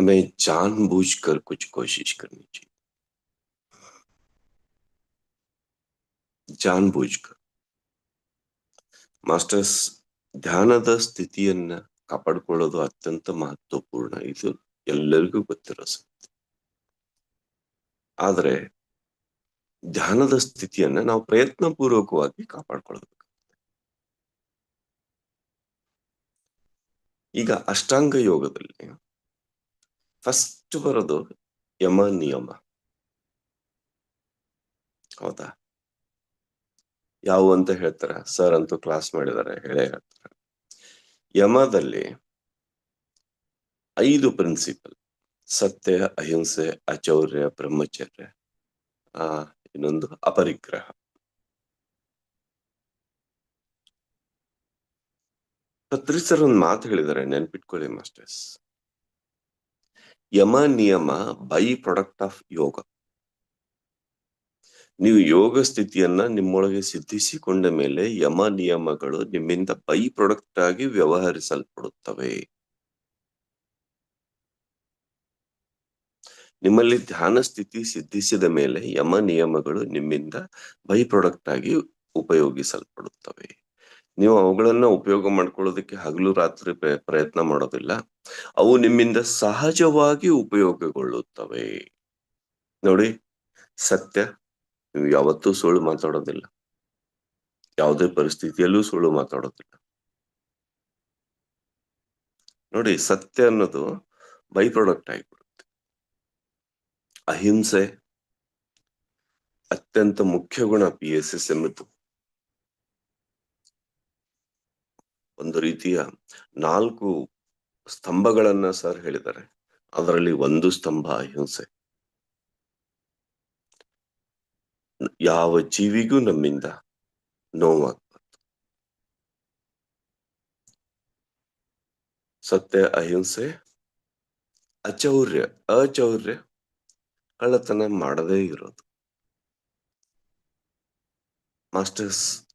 हमें जानबूझकर कुछ कोशिश करनी चाहिए जानबूझकर ಮಾಸ್ಟರ್ಸ್ ಧ್ಯಾನದ ಸ್ಥಿತಿಯನ್ನ ಕಾಪಾಡಿಕೊಳ್ಳೋದು ಅತ್ಯಂತ ಮಹತ್ವಪೂರ್ಣ ಇದು ಎಲ್ಲರಿಗೂ ಗೊತ್ತಿರೋ ಸಂಗತಿ ಆದ್ರೆ ಧ್ಯಾನದ ಸ್ಥಿತಿಯನ್ನ ನಾವು ಪ್ರಯತ್ನ ಪೂರ್ವಕವಾಗಿ ಕಾಪಾಡ್ಕೊಳ್ಬೇಕು ಈಗ ಅಷ್ಟಾಂಗ ಯೋಗದಲ್ಲಿ ಫಸ್ಟ್ ಬರೋದು ಯಮ ನಿಯಮ ಹೌದಾ? ಯಾವ ಅಂತ ಹೇಳ್ತಾರ? ಸರ್ ಅಂತೂ ಕ್ಲಾಸ್ ಮಾಡಿದಾರೆ ಹೇಳೇ ಹೇಳ್ತಾರೆ? ಯಮದಲ್ಲಿ ಐದು ಪ್ರಿನ್ಸಿಪಲ್ ಸತ್ಯ, ಅಹಿಂಸೆ, ಅಚೌರ್ಯ, ಬ್ರಹ್ಮಚರ್ಯ, ಆ, ಇನ್ನೊಂದು ಅಪರಿಗ್ರಹ. ಪತ್ರಿಸರ್ ಒಂದು ಮಾತು ಹೇಳಿದ್ದಾರೆ, ನೆನ್ಪಿಟ್ಕೊಳ್ಳಿ ಮಾಸ್ಟರ್ಸ್. ಯಮ ನಿಯಮ, ಬೈ ಪ್ರಾಡಕ್ಟ್ ಆಫ್ ಯೋಗ. ನೀವು ಯೋಗ ಸ್ಥಿತಿಯನ್ನ ನಿಮ್ಮೊಳಗೆ ಸಿದ್ಧಿಸಿಕೊಂಡ ಮೇಲೆ ಯಮ ನಿಯಮಗಳು ನಿಮ್ಮಿಂದ ಬೈ ಪ್ರಾಡಕ್ಟ್ ಆಗಿ ವ್ಯವಹರಿಸಲ್ಪಡುತ್ತವೆ. ನಿಮ್ಮಲ್ಲಿ ಧ್ಯಾನ ಸ್ಥಿತಿ ಸಿದ್ಧಿಸಿದ ಮೇಲೆ ಯಮ ನಿಯಮಗಳು ನಿಮ್ಮಿಂದ ಬೈ ಪ್ರಾಡಕ್ಟ್ ಆಗಿ ಉಪಯೋಗಿಸಲ್ಪಡುತ್ತವೆ. ನೀವು ಅವುಗಳನ್ನ ಉಪಯೋಗ ಮಾಡ್ಕೊಳ್ಳೋದಕ್ಕೆ ಹಗಲು ರಾತ್ರಿ ಪ್ರಯತ್ನ ಮಾಡೋದಿಲ್ಲ. ಅವು ನಿಮ್ಮಿಂದ ಸಹಜವಾಗಿ ಉಪಯೋಗಗೊಳ್ಳುತ್ತವೆ. ನೋಡಿ, ಸತ್ಯ. ನೀವು ಯಾವತ್ತೂ ಸುಳ್ಳು ಮಾತಾಡೋದಿಲ್ಲ. ಯಾವುದೇ ಪರಿಸ್ಥಿತಿಯಲ್ಲೂ ಸುಳ್ಳು ಮಾತಾಡೋದಿಲ್ಲ. ನೋಡಿ, ಸತ್ಯ ಅನ್ನೋದು ಬೈ ಪ್ರಾಡಕ್ಟ್ ಆಗಿಬಿಡುತ್ತೆ. ಅಹಿಂಸೆ, ಅತ್ಯಂತ ಮುಖ್ಯ ಗುಣ ಪಿ ಎಸ್ ಎಸ್ ಎಂಬುದು ಒಂದು ರೀತಿಯ ನಾಲ್ಕು ಸ್ತಂಭಗಳನ್ನ ಸರ್ ಹೇಳಿದ್ದಾರೆ. ಅದರಲ್ಲಿ ಒಂದು ಸ್ತಂಭ ಅಹಿಂಸೆ ಯಾವ ಜೀವಿಗೂ ನಮ್ಮಿಂದ ನೋವಾಗಬಾರ್ದು. ಸತ್ಯ, ಅಹಿಂಸೆ, ಅಚೌರ್ಯ ಅಚೌರ್ಯ ಕಳ್ಳತನ ಮಾಡದೇ ಇರೋದು. ಮಾಸ್ಟರ್ಸ್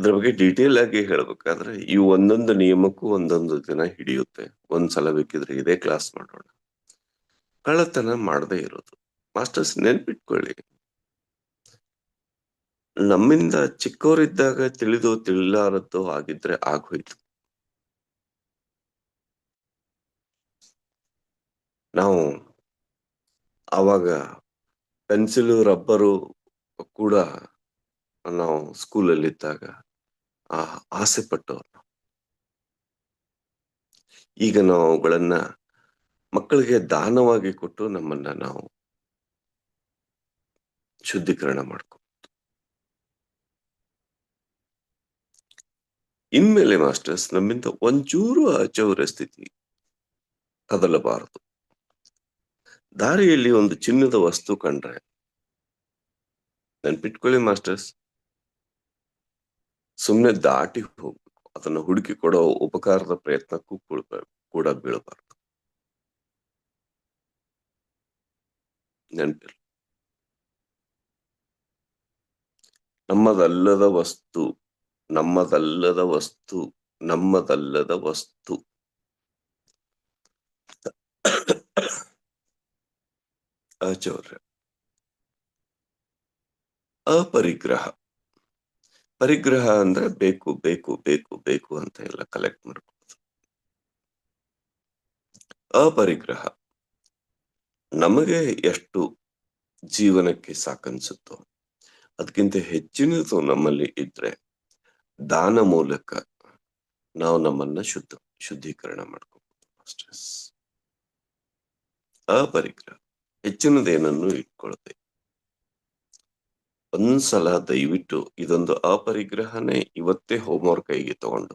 ಇದ್ರ ಬಗ್ಗೆ ಡೀಟೇಲ್ ಆಗಿ ಹೇಳ್ಬೇಕಾದ್ರೆ ಈ ಒಂದೊಂದು ನಿಯಮಕ್ಕೂ ಒಂದೊಂದು ದಿನ ಹಿಡಿಯುತ್ತೆ. ಒಂದ್ಸಲ ಬೇಕಿದ್ರೆ ಇದೇ ಕ್ಲಾಸ್ ಮಾಡೋಣ. ಕಳ್ಳತನ ಮಾಡದೇ ಇರೋದು. ಮಾಸ್ಟರ್ಸ್ ನೆನ್ಪಿಟ್ಕೊಳ್ಳಿ. ನಮ್ಮಿಂದ ಚಿಕ್ಕವರಿದ್ದಾಗ ತಿಳಿದು ತಿಳಿಲಾರದ್ದು ಆಗಿದ್ರೆ ಆಗೋಯ್ತು ನಾವು ಆವಾಗ ಪೆನ್ಸಿಲು ರಬ್ಬರು ಕೂಡ ನಾವು ಸ್ಕೂಲಲ್ಲಿ ಇದ್ದಾಗ ಆ ಆಸೆ ಪಟ್ಟವರು ಈಗ ನಾವು ಅವುಗಳನ್ನ ಮಕ್ಕಳಿಗೆ ದಾನವಾಗಿ ಕೊಟ್ಟು ನಮ್ಮನ್ನ ನಾವು ಶುದ್ಧೀಕರಣ ಮಾಡ್ಕೋಬಹುದು ಇನ್ಮೇಲೆ ಮಾಸ್ಟರ್ಸ್, ನಮ್ಮಿಂದ ಒಂಚೂರು ಅಚೌರ್ಯ ಸ್ಥಿತಿ ಕದಲಬಾರದು ದಾರಿಯಲ್ಲಿ ಒಂದು ಚಿನ್ನದ ವಸ್ತು ಕಂಡ್ರೆ ನೆನ್ಪಿಟ್ಕೊಳ್ಳಿ ಮಾಸ್ಟರ್ಸ್ ಸುಮ್ಮನೆ ದಾಟಿ ಹೋಗ್ಬೇಕು ಅದನ್ನ ಹುಡುಕಿ ಕೊಡೋ ಉಪಕಾರದ ಪ್ರಯತ್ನಕ್ಕೂ ಕೂಡ ಬೀಳಬಾರ್ದು. ನೆನಪಿಲ್ಲ ನಮ್ಮದಲ್ಲದ ವಸ್ತು ನಮ್ಮದಲ್ಲದ ವಸ್ತು ನಮ್ಮದಲ್ಲದ ವಸ್ತು. ಅಚೌರ್ಯ. ಅಪರಿಗ್ರಹ. ಪರಿಗ್ರಹ ಅಂದ್ರೆ ಬೇಕು ಬೇಕು ಬೇಕು ಬೇಕು ಅಂತ ಎಲ್ಲ ಕಲೆಕ್ಟ್ ಮಾಡ್ಕೊಳ್ಳೋದು ಅಪರಿಗ್ರಹ. ನಮಗೆ ಎಷ್ಟು ಜೀವನಕ್ಕೆ ಸಾಕನ್ಸುತ್ತೋ ಅದಕ್ಕಿಂತ ಹೆಚ್ಚಿನದು ನಮ್ಮಲ್ಲಿ ಇದ್ರೆ ದಾನ ಮೂಲಕ ನಾವು ನಮ್ಮನ್ನ ಶುದ್ಧ, ಶುದ್ಧೀಕರಣ ಮಾಡ್ಕೋಬಹುದು ಅಷ್ಟೇ. ಅಪರಿಗ್ರಹ. ಹೆಚ್ಚಿನದೇನನ್ನು ಇಟ್ಕೊಳ್ಳದೆ ಒಂದ್ಸಲ ದಯವಿಟ್ಟು ಇದೊಂದು ಅಪರಿಗ್ರಹನೆ ಇವತ್ತೇ ಹೋಮ್ವರ್ಕ್ ಕೈಗೆ ತಗೊಂಡು.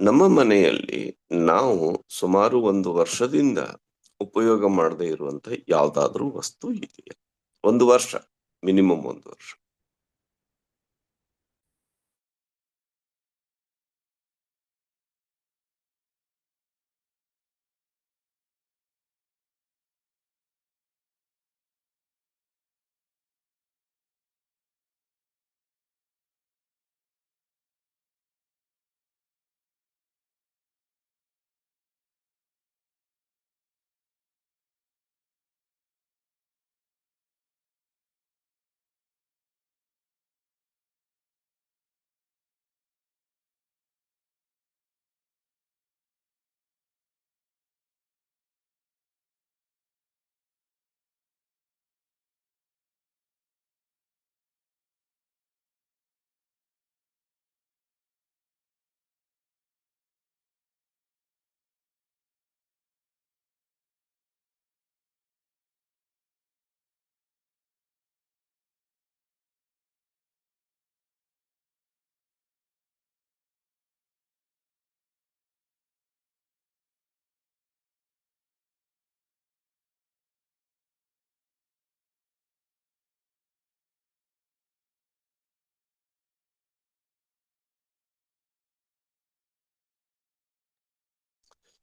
ನಮ್ಮ ಮನೆಯಲ್ಲಿ ನಾವು ಸುಮಾರು ಒಂದು ವರ್ಷದಿಂದ ಉಪಯೋಗ ಮಾಡದೇ ಇರುವಂತ ಯಾವ್ದಾದ್ರೂ ವಸ್ತು ಇದೆಯಾ? ಒಂದು ವರ್ಷ ಮಿನಿಮಮ್ ಒಂದು ವರ್ಷ.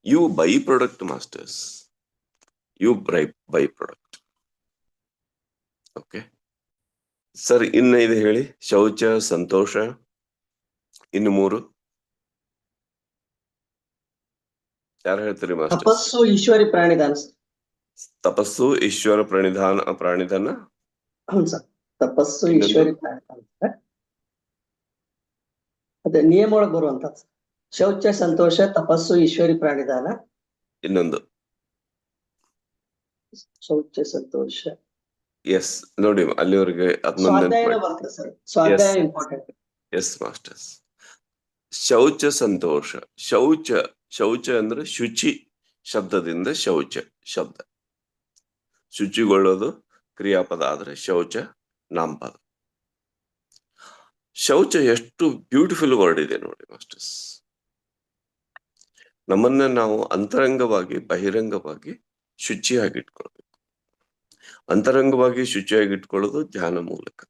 ಇವು by product masters you by by product okay sir ಇನ್ನ ಇದು ಹೇಳಿ. ಶೌಚ ಸಂತೋಷ. ಇನ್ನು ಮೂರು. ಯಾರು ಹೇಳ್ತೀರಿ ತಪಸ್ಸು ಈಶ್ವರಿ ಪ್ರಾಣಿಧಾನ ತಪಸ್ಸು ಈಶ್ವರ ಪ್ರಾಣಿಧಾನ? ಪ್ರಾಣಿಧಾನ ತಪಸ್ಸು? ಈಶ್ವರಿ ಪ್ರಾಣಿಧಾನ ಅದೇ ನಿಯಮ ಒಳಗೆ ಬರುವಂತ ಶೌಚ ಸಂತೋಷ ತಪಸ್ಸು ಈಶ್ವರಿ ಪ್ರಾಣಿದಾನ. ಇನ್ನೊಂದು. ಶೌಚ ಸಂತೋಷ. ಎಸ್ ನೋಡಿ ಅಲ್ಲಿವರೆಗೆ ಎಸ್ ಮಾಸ್ಟರ್ಸ್ ಶೌಚ ಸಂತೋಷ. ಶೌಚ ಶೌಚ ಅಂದ್ರೆ ಶುಚಿ ಶಬ್ದದಿಂದ ಶೌಚ ಶಬ್ದ. ಶುಚಿಗೊಳ್ಳೋದು ಕ್ರಿಯಾಪದ ಆದ್ರೆ ಶೌಚ ನಾಮಪದ. ಶೌಚ ಎಷ್ಟು ಬ್ಯೂಟಿಫುಲ್ ವರ್ಡ್ ಇದೆ ನೋಡಿ ಮಾಸ್ಟರ್ಸ್ ನಮ್ಮನ್ನ ನಾವು ಅಂತರಂಗವಾಗಿ, ಬಹಿರಂಗವಾಗಿ ಶುಚಿಯಾಗಿ ಇಟ್ಕೊಳ್ಬೇಕು ಅಂತರಂಗವಾಗಿ ಶುಚಿಯಾಗಿ ಇಟ್ಕೊಳ್ಳೋದು ಧ್ಯಾನ ಮೂಲಕ.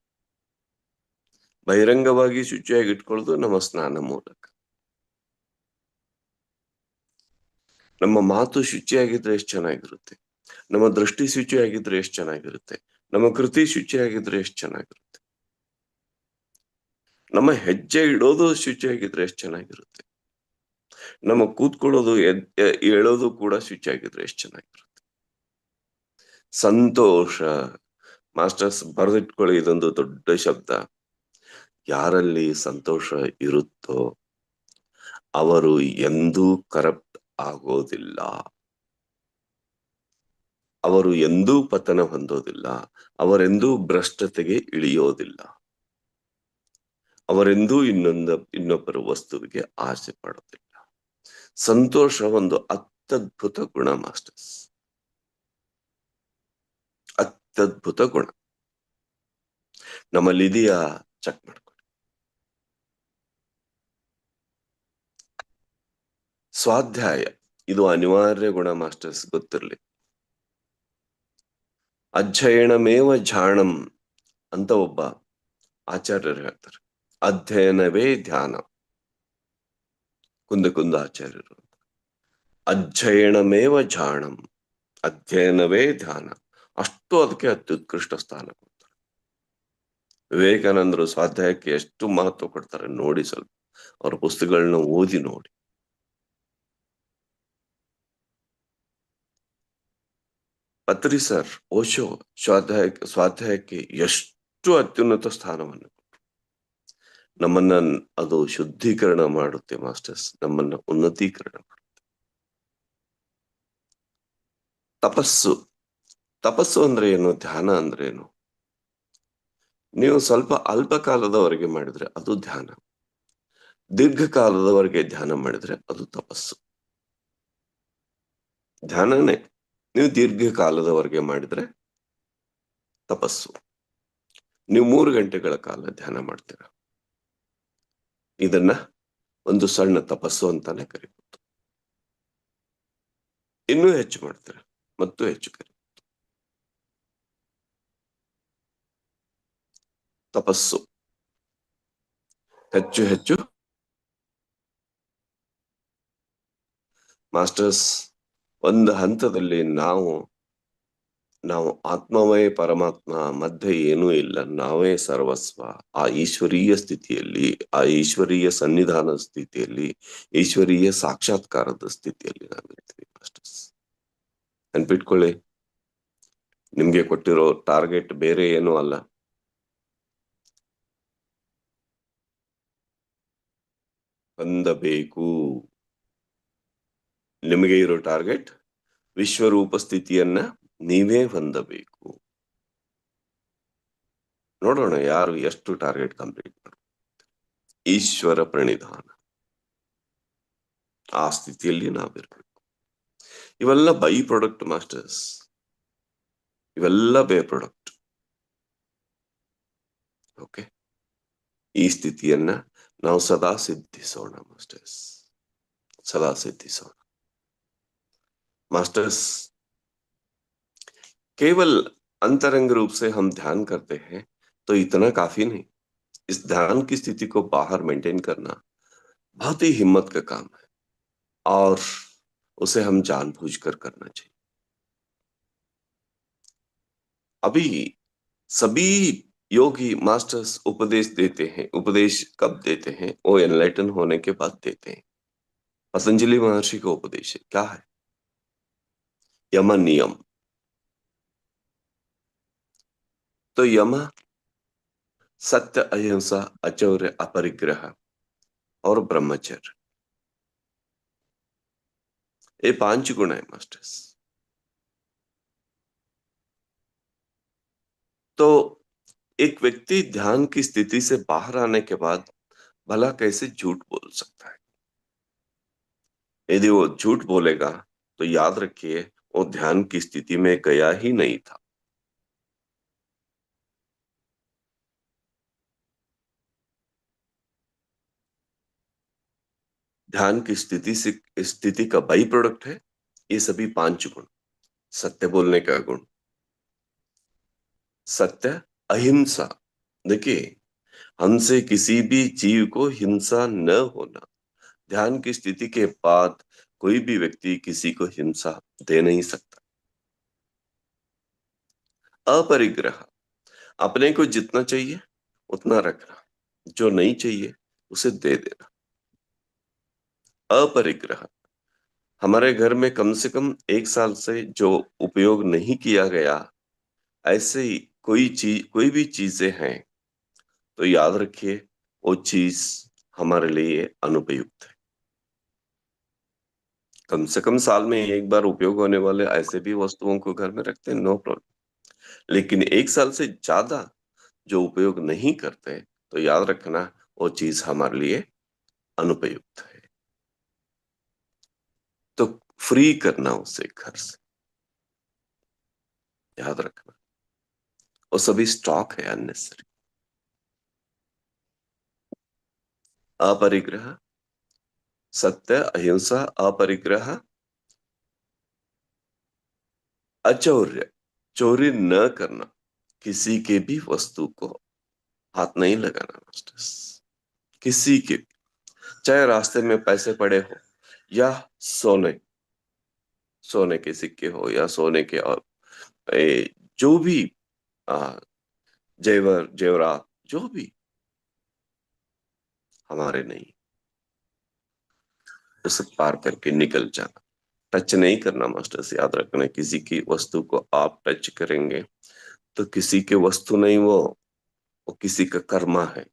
ಬಹಿರಂಗವಾಗಿ ಶುಚಿಯಾಗಿ ಇಟ್ಕೊಳ್ಳೋದು ನಮ್ಮ ಸ್ನಾನ ಮೂಲಕ. ನಮ್ಮ ಮಾತು ಶುಚಿಯಾಗಿದ್ರೆ ಎಷ್ಟು ಚೆನ್ನಾಗಿರುತ್ತೆ? ನಮ್ಮ ದೃಷ್ಟಿ ಶುಚಿಯಾಗಿದ್ರೆ ಎಷ್ಟು ಚೆನ್ನಾಗಿರುತ್ತೆ? ನಮ್ಮ ಕೃತಿ ಶುಚಿಯಾಗಿದ್ರೆ ಎಷ್ಟು ಚೆನ್ನಾಗಿರುತ್ತೆ? ನಮ್ಮ ಹೆಜ್ಜೆ ಇಡೋದು ಶುಚಿಯಾಗಿದ್ರೆ ಎಷ್ಟು ಚೆನ್ನಾಗಿರುತ್ತೆ? ನಮ್ಮ ಕೂತ್ಕೊಳ್ಳೋದು ಎದ್- ಕೂಡ ಸ್ವಿಚ್ ಆಗಿದ್ರೆ ಎಷ್ಟು ಚೆನ್ನಾಗಿರುತ್ತೆ. ಸಂತೋಷ. ಮಾಸ್ಟರ್ಸ್ ಬರೆದಿಟ್ಕೊಳ್ಳಿ ಇದೊಂದು ದೊಡ್ಡ ಶಬ್ದ. ಯಾರಲ್ಲಿ ಸಂತೋಷ ಇರುತ್ತೋ ಅವರು ಎಂದೂ ಕರಪ್ಟ್ ಆಗೋದಿಲ್ಲ. ಅವರು ಎಂದೂ ಪತನ ಹೊಂದೋದಿಲ್ಲ. ಅವರೆಂದೂ ಭ್ರಷ್ಟತೆಗೆ ಇಳಿಯೋದಿಲ್ಲ. ಅವರೆಂದೂ ಇನ್ನೊಂದು, ಇನ್ನೊಬ್ಬರ ವಸ್ತುವಿಗೆ ಆಸೆ ಪಡೋದಿಲ್ಲ. ಸಂತೋಷ ಒಂದು ಅತ್ಯದ್ಭುತ ಗುಣ ಮಾಸ್ಟರ್ಸ್ ಅತ್ಯದ್ಭುತ ಗುಣ. ನಮ್ಮಲ್ಲಿ ಇದೆಯಾ? ಚೆಕ್ ಮಾಡ್ಕೊಳ್ಳಿ. ಸ್ವಾಧ್ಯಾಯ. ಇದು ಅನಿವಾರ್ಯ ಗುಣ ಮಾಸ್ಟರ್ಸ್ ಗೊತ್ತಿರಲಿ. ಅಧ್ಯಯನಮೇವ ಝಾಣಂ ಅಂತ ಒಬ್ಬ ಆಚಾರ್ಯರು ಹೇಳ್ತಾರೆ. ಅಧ್ಯಯನವೇ ಧ್ಯಾನ. ಕುಂದ ಕುಂದ ಆಚಾರ್ಯರು. ಅಧ್ಯಯನಮೇವ ಜಾಣಂ, ಅಧ್ಯಯನವೇ ಧ್ಯಾನ. ಅಷ್ಟು ಅದಕ್ಕೆ ಅತ್ಯುತ್ಕೃಷ್ಟ ಸ್ಥಾನ ಕೊಡ್ತಾರೆ. ವಿವೇಕಾನಂದರು ಸ್ವಾಧ್ಯಾಯಕ್ಕೆ ಎಷ್ಟು ಮಹತ್ವ ಕೊಡ್ತಾರೆ ನೋಡಿ ಸ್ವಲ್ಪ. ಅವ್ರ ಪುಸ್ತಕಗಳನ್ನ ಓದಿ ನೋಡಿ. ಪತ್ರಿ ಸರ್, ಓಶೋ ಸ್ವಾಧ್ಯಾಯ ಸ್ವಾಧ್ಯಾಯಕ್ಕೆ ಎಷ್ಟು ಅತ್ಯುನ್ನತ ಸ್ಥಾನವನ್ನು. ನಮ್ಮನ್ನ ಅದು ಶುದ್ಧೀಕರಣ ಮಾಡುತ್ತೆ, ಮಾಸ್ಟರ್ಸ್. ನಮ್ಮನ್ನ ಉನ್ನತೀಕರಣ ಮಾಡುತ್ತೆ. ತಪಸ್ಸು. ತಪಸ್ಸು ಅಂದ್ರೆ ಏನು? ಧ್ಯಾನ ಅಂದ್ರೆ ಏನು? ನೀವು ಸ್ವಲ್ಪ ಅಲ್ಪ ಕಾಲದವರೆಗೆ ಮಾಡಿದ್ರೆ ಅದು ಧ್ಯಾನ. ದೀರ್ಘಕಾಲದವರೆಗೆ ಧ್ಯಾನ ಮಾಡಿದ್ರೆ ಅದು ತಪಸ್ಸು. ಧ್ಯಾನನೇ. ನೀವು ದೀರ್ಘಕಾಲದವರೆಗೆ ಮಾಡಿದ್ರೆ ತಪಸ್ಸು. ನೀವು ಮೂರು ಗಂಟೆಗಳ ಕಾಲ ಧ್ಯಾನ ಮಾಡ್ತೀರ? ಇದನ್ನ ಒಂದು ಸಣ್ಣ ತಪಸ್ಸು ಅಂತಾನೆ ಕರಿಬಹುದು ಇನ್ನೂ ಹೆಚ್ಚು ಮಾಡ್ತಾರೆ, ಮತ್ತು ಹೆಚ್ಚು ಕರಿ ತಪಸ್ಸು. ಹೆಚ್ಚು ಹೆಚ್ಚು ಮಾಸ್ಟರ್ಸ್, ಒಂದು ಹಂತದಲ್ಲಿ ನಾವು ನಾವು ಆತ್ಮವೇ ಪರಮಾತ್ಮ ಮಧ್ಯೆ ಏನೂ ಇಲ್ಲ, ನಾವೇ ಸರ್ವಸ್ವ. ಆ ಈಶ್ವರೀಯ ಸ್ಥಿತಿಯಲ್ಲಿ, ಆ ಈಶ್ವರೀಯ ಸನ್ನಿಧಾನ ಸ್ಥಿತಿಯಲ್ಲಿ, ಈಶ್ವರೀಯ ಸಾಕ್ಷಾತ್ಕಾರದ ಸ್ಥಿತಿಯಲ್ಲಿ ನಾವಿರ್ತೀವಿ ಮಾಸ್ಟರ್ಸ್ ನೆನ್ಪಿಟ್ಕೊಳ್ಳಿ ನಿಮ್ಗೆ ಕೊಟ್ಟಿರೋ ಟಾರ್ಗೆಟ್ ಬೇರೆ ಏನೂ ಅಲ್ಲ. ಹೊಂದಬೇಕು. ನಿಮಗೆ ಇರೋ ಟಾರ್ಗೆಟ್ ವಿಶ್ವರೂಪ ಸ್ಥಿತಿಯನ್ನ ನೀವೇ ಹೊಂದಬೇಕು. ನೋಡೋಣ ಯಾರು ಎಷ್ಟು ಟಾರ್ಗೆಟ್ ಕಂಪ್ಲೀಟ್ ಮಾಡ ಈಶ್ವರ ಪ್ರಣಿಧಾನ ಆ ಸ್ಥಿತಿಯಲ್ಲಿ ನಾವಿರಬೇಕು. ಇವೆಲ್ಲ ಬೈ ಪ್ರಾಡಕ್ಟ್ ಮಾಸ್ಟರ್ಸ್ ಇವೆಲ್ಲ ಬೇ ಪ್ರಾಡಕ್ಟ್ ಓಕೆ ಈ ಸ್ಥಿತಿಯನ್ನ ನಾವು ಸದಾ ಸಿದ್ಧಿಸೋಣ ಮಾಸ್ಟರ್ಸ್ ಸದಾ ಸಿದ್ಧಿಸೋಣ. ಮಾಸ್ಟರ್ಸ್ केवल अंतरंग रूप से हम ध्यान करते हैं तो इतना काफ़ी नहीं। इस ध्यान की स्थिति को बाहर मेंटेन करना बहुत ही हिम्मत का काम है, और उसे हम जानबूझकर करना चाहिए। अभी सभी योगी मास्टर्स उपदेश देते हैं, उपदेश कब देते हैं? वो एनलाइटन होने के बाद देते हैं। पतंजलि महर्षि का उपदेश है, क्या है? यम नियम। तो यम सत्य अहिंसा अचौर्य अपरिग्रह और ब्रह्मचर्य। ये पाँच गुण है, मास्टर्स। तो एक व्यक्ति ध्यान की स्थिति से बाहर आने के बाद भला कैसे झूठ बोल सकता है? यदि वो झूठ बोलेगा तो याद रखिए, वो ध्यान की स्थिति में गया ही नहीं था। ध्यान की स्थिति से, स्थिति का बाई प्रोडक्ट है, ये सभी पाँच गुण। सत्य बोलने का गुण। सत्य, अहिंसा। देखिए, हमसे किसी भी जीव को हिंसा न होना, ध्यान की स्थिति के बाद कोई भी व्यक्ति किसी को हिंसा दे नहीं सकता। अपरिग्रह। अपने को जितना चाहिए, उतना रखना। जो नहीं चाहिए, उसे दे देना। अपरिग्रह। हमारे घर में कम से कम एक साल से जो उपयोग नहीं किया गया, ऐसे कोई चीज़ कोई भी चीज़ें हैं तो याद रखिए, वो चीज़ हमारे लिए अनुपयुक्त है। कम से कम साल में एक बार उपयोग होने वाले ऐसे भी वस्तुओं को घर में रखते हैं, नो प्रॉब्लम। लेकिन एक साल से ज़्यादा जो उपयोग नहीं करते तो याद रखना, वो चीज़ हमारे लिए अनुपयुक्त है। फ्री करना उसे घर से। याद रखना। वो सभी स्टॉक है अननेसरी अपरिग्रह, सत्य, अहिंसा, अपरिग्रह, अचौर्य। चोरी न करना, किसी के भी वस्तु को हाथ नहीं लगाना। मास्टर्स किसी के, चाहे रास्ते में पैसे पड़े हो या सोने। सोने के सिक्के हो या सोने के और ए, जो भी जेवर जेवरात जो भी हमारे नहीं। उसे पार करके निकल जाना। टच नहीं करना मास्टर्स याद रखना किसी की वस्तु को आप टच करेंगे तो किसी के वस्तु नहीं वो वो किसी का कर्मा है।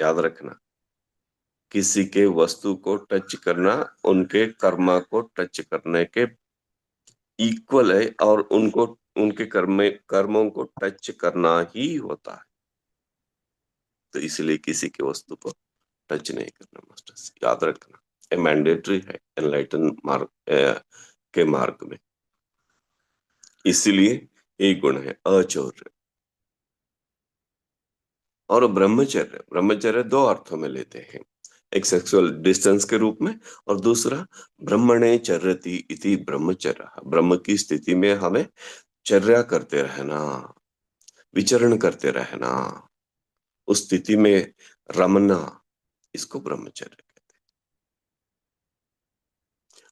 याद रखना। किसी के वस्तु को टच करना, उनके कर्मा को टच करने के इक्वल है और उनको, उनके कर्म, कर्मों को टच करना ही होता है। तो इसलिए किसी के वस्तु को टच नहीं करना मास्टर्स याद रखना। ये मैंडेटरी है एनलाइटन मार्ग के मार्ग में। इसलिए एक गुण है अचौर्य। और ब्रह्मचर्य ब्रह्मचर्य दो अर्थों में लेते हैं। एक सेक्सुअल डिस्टेंस के रूप में और दूसरा ब्रह्मणे चर्यति इति ब्रह्मचर्य। ब्रह्म की स्थिति में हमें चर्या करते रहना, विचरण करते रहना, उस स्थिति में रमना, इसको ब्रह्मचर्य कहते हैं।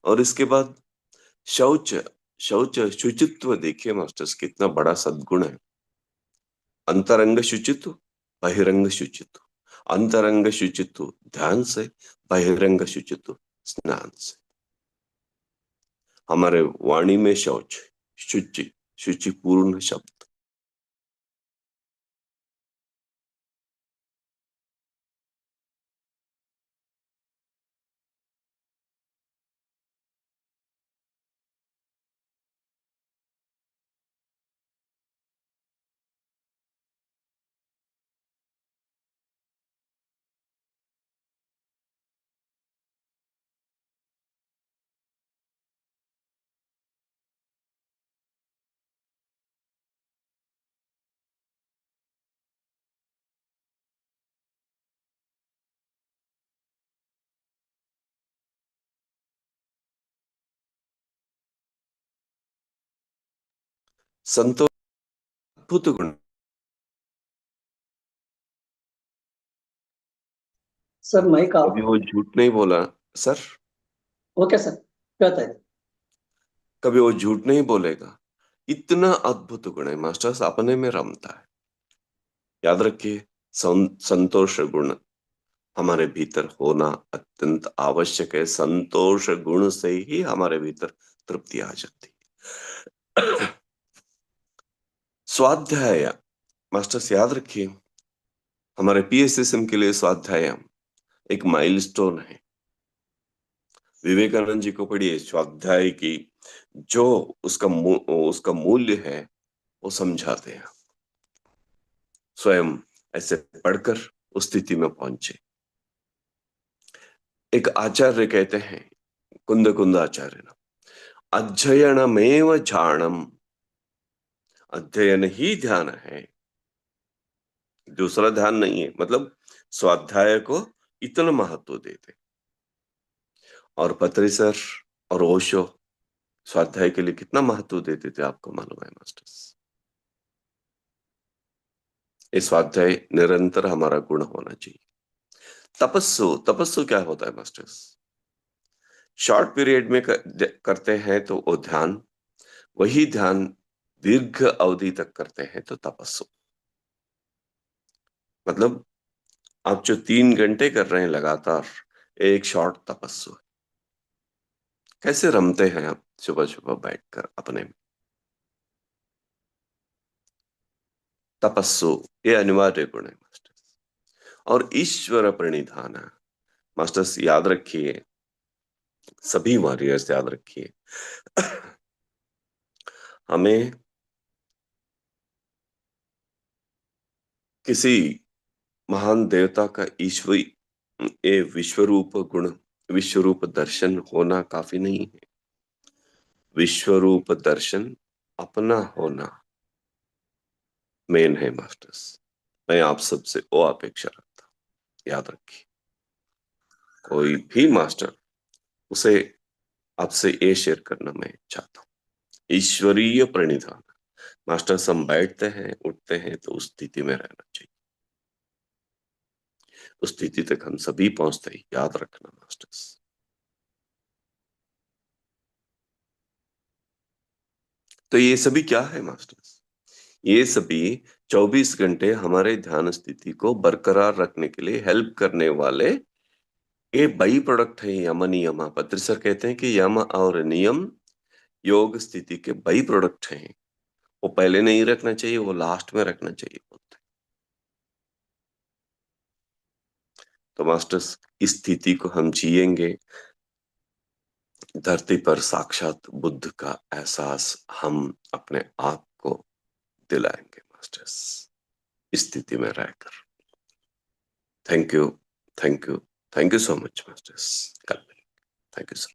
और इसके बाद शौच शौच, शुचित्व, देखिए मास्टर्स, कितना बड़ा सद्गुण है। अंतरंग शुचित्व, बहिरंग शुचित्व। अंतरंग शुचित्व ध्यान से बहिरंग शुचित्व स्नान से हमारे वाणी में शौच शुचि शुचिपूर्ण शब्द संतोष अद्भुत गुण। सर मैं आप अभी वो झूठ नहीं बोला। सर? ओके सर क्या है कभी वो झूठ नहीं बोलेगा। इतना अद्भुत गुण है मास्टर अपने में रमता है। याद रखिए संतोष गुण हमारे भीतर होना अत्यंत आवश्यक है। संतोष गुण से ही हमारे भीतर तृप्ति आ जाती है। स्वाध्याय। मास्टर्स, याद रखिए, हमारे पीएसएसएम के लिए स्वाध्याय एक माइलस्टोन है। विवेकानंद जी को पढ़िए, स्वाध्याय की जो उसका उसका मूल्य है, वो समझाते हैं। स्वयं ऐसे पढ़कर उस स्थिति में पहुँचे। एक आचार्य कहते हैं, कुंद कुंद आचार्य अध्ययनमेव झाणम अध्ययन ही ध्यान है। दूसरा ध्यान नहीं है मतलब स्वाध्याय को इतना महत्व देते और पत्री सर और ओशो स्वाध्याय के लिए कितना महत्व देते थे आपको मालूम है मास्टर्स? ये स्वाध्याय निरंतर हमारा गुण होना चाहिए। तपस्सु तपस्सु क्या होता है मास्टर्स? शॉर्ट पीरियड में कर, करते हैं तो वो ध्यान वही ध्यान दीर्घ अवधि तक करते हैं तो तपस्व मतलब आप जो तीन घंटे कर रहे हैं लगातार, एक शॉर्ट तपस्सु है। कैसे रमते हैं आप सुबह सुबह बैठकर अपने में? तपस्सु, ये अनिवार्य गुण है, मास्टर्स। और ईश्वर प्रणिधान मास्टर्स, याद रखिए, सभी वॉरियर्स याद रखिए। हमें किसी महान देवता का ईश्वरी ये विश्वरूप गुण, विश्वरूप दर्शन होना काफ़ी नहीं है। विश्वरूप दर्शन अपना होना मेन है मास्टर्स मैं आप सबसे वो अपेक्षा रखता हूँ। याद रखिए। कोई भी मास्टर उसे आपसे ये शेयर करना मैं चाहता हूँ। ईश्वरीय प्रणिधान। मास्टर्स हम बैठते हैं, उठते हैं तो उस स्थिति में रहना चाहिए। उस स्थिति तक हम सभी पहुँचते हैं, याद रखना मास्टर्स। तो ये सभी क्या है मास्टर्स? ये सभी 24 घंटे हमारे ध्यान स्थिति को बरकरार रखने के लिए हेल्प करने वाले ये बाई प्रोडक्ट है, यम नियम। पत्र सर कहते हैं कि यम और नियम योग स्थिति के बाई प्रोडक्ट हैं। वो पहले नहीं रखना चाहिए, वो लास्ट में रखना चाहिए है। तो मास्टर्स इस स्थिति को हम जिएँगे। धरती पर साक्षात बुद्ध का एहसास हम अपने आप को दिलाएँगे मास्टर्स इस स्थिति में रहकर। Thank you thank you thank you so much masters कल थैंक यू सर